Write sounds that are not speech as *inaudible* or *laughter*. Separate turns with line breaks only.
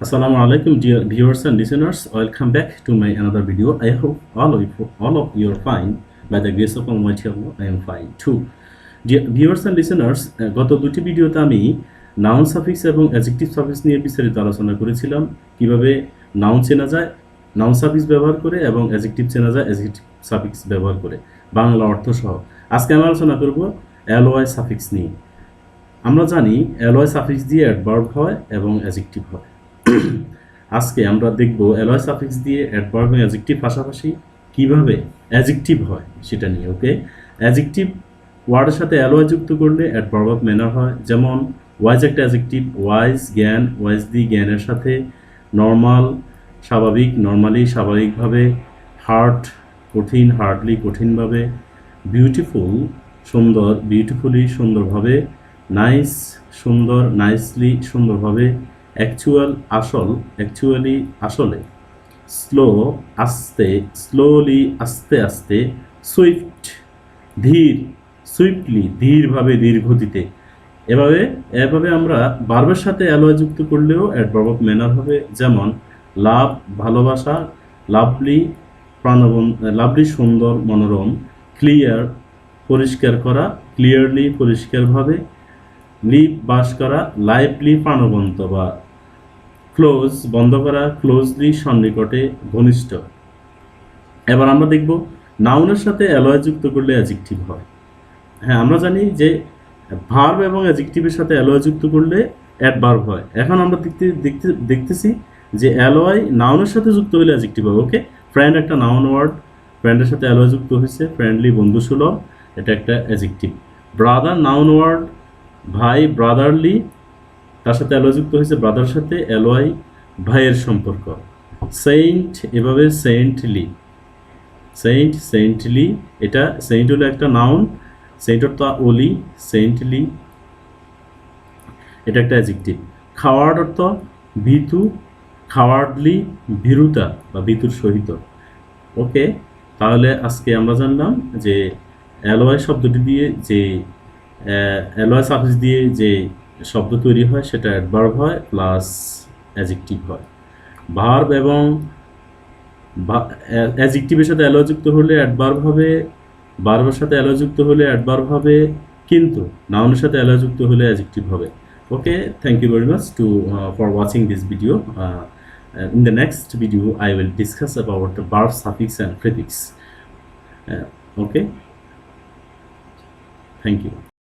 Assalamu alaikum, dear viewers and listeners. Welcome back to my another video. I hope all of you, all of you are fine. By the grace of Almighty Allah, I am fine too. Dear viewers and listeners, আহ, গত দুটি ভিডিওতে আমি noun suffix এবং adjective suffix নিয়ে বিস্তারিত আলোচনা করেছিলাম কীভাবে নাউন চেনা যায় নাউন সাফিক্স ব্যবহার করে এবং অ্যাজেক্টিভ চেনা যায় অ্যাজেক্টিভ সাফিক্স ব্যবহার করে বাংলা অর্থ সহ আজকে আমি আলোচনা করব অ্যালোয়াই সাফিক্স নিয়ে আমরা জানি অ্যালয় সাফিক্স দিয়ে অ্যাডভার্ব হয় এবং অ্যাজেক্টিভ হয় *clears throat* আজকে আমরা দেখব অ্যালয় সাফিক্স দিয়ে অ্যাডভার্ব অ্যাজেক্টিভ পাশাপাশি কীভাবে অ্যাজেক্টিভ হয় সেটা নিয়ে, ওকে? অ্যাজেক্টিভ ওয়ার্ডের সাথে অ্যালয় যুক্ত করলে অ্যাডভার্ব অফ ম্যানার হয়। যেমন ওয়াইজ একটা অ্যাজেক্টিভ ওয়াইজ জ্ঞান? ওয়াইজ দি জ্ঞানের সাথে নর্মাল স্বাভাবিক নর্মালি স্বাভাবিকভাবে হার্ট কঠিন হার্ডলি কঠিনভাবে বিউটিফুল সুন্দর বিউটিফুলি সুন্দরভাবে নাইস সুন্দর নাইসলি সুন্দরভাবে অ্যাকচুয়াল আসল অ্যাকচুয়ালি আসলে। স্লো আস্তে স্লোলি আস্তে আস্তে সুইফট ধীর সুইফটলি ধীরভাবে ধীরগতিতে এভাবে এভাবে আমরা বার্বের সাথে অ্যালয় যুক্ত করলেও অ্যাডভার্ব অফ ম্যানার হবে। যেমন লাভ ভালোবাসা লাভলি প্রাণবন লাভলি সুন্দর, মনোরম ক্লিয়ার পরিষ্কার করা ক্লিয়ারলি পরিষ্কারভাবে লিভ বাস করা লাইভলি প্রাণবন্ত বা ক্লোজ, বন্ধ করা ক্লোজলি সন্নিকটে ঘনিষ্ঠ। এবার আমরা দেখব নাউনের সাথে অ্যালয় যুক্ত করলে অ্যাজেক্টিভ হয়। হ্যাঁ আমরা জানি যে ভার্ব এবং অ্যাজেক্টিভের সাথে অ্যালয় যুক্ত করলে অ্যাডভার্ব হয়। এখন আমরা দেখতে দেখতে, দেখতেছি যে অ্যালয় নাউনের সাথে যুক্ত হলে অ্যাজেক্টিভ হবে ওকে ফ্রেন্ড একটা নাউন ওয়ার্ড ফ্রেন্ডের সাথে অ্যালয় যুক্ত হয়েছে ফ্রেন্ডলি বন্ধুসুলভ, এটা একটা অ্যাজেক্টিভ ব্রাদার নাউন ওয়ার্ড ভাই ব্রাদারলি তার সাথে অ্যালয় যুক্ত হয়েছে ব্রাদার সাথে অ্যালয় ভাইয়ের সম্পর্ক। সেন্ট, এভাবে সেন্টলি সেন্ট সেন্টলি এটা সেন্ট হলো একটা নাউন সেন্ট অর্থ ওলি সেন্টলি এটা একটা অ্যাজেক্টিভ খাওয়ার অর্থ ভিতু খাওয়ার্ডলি ভীরুতা বা ভিতুর সহিত। ওকে তাহলে আজকে আমরা জানলাম যে অ্যালোয় শব্দটি দিয়ে যে, অ্যালোয় সাফিক্স দিয়ে যে শব্দ তৈরি হয়, সেটা অ্যাডভার্ব হয় প্লাস অ্যাজেক্টিভ হয়। ভার্ব এবং অ্যাজেক্টিভের সাথে অ্যালোয় যুক্ত হলে অ্যাডভার্ব হবে ভার্বের সাথে অ্যালোয় যুক্ত হলে অ্যাডভার্ব হবে, কিন্তু নাউনের সাথে অ্যালোয় যুক্ত হলে অ্যাজেক্টিভ হবে। Okay thank you very much to for watching this video in the next video, i will discuss about the verb suffix, and okay? Thank you.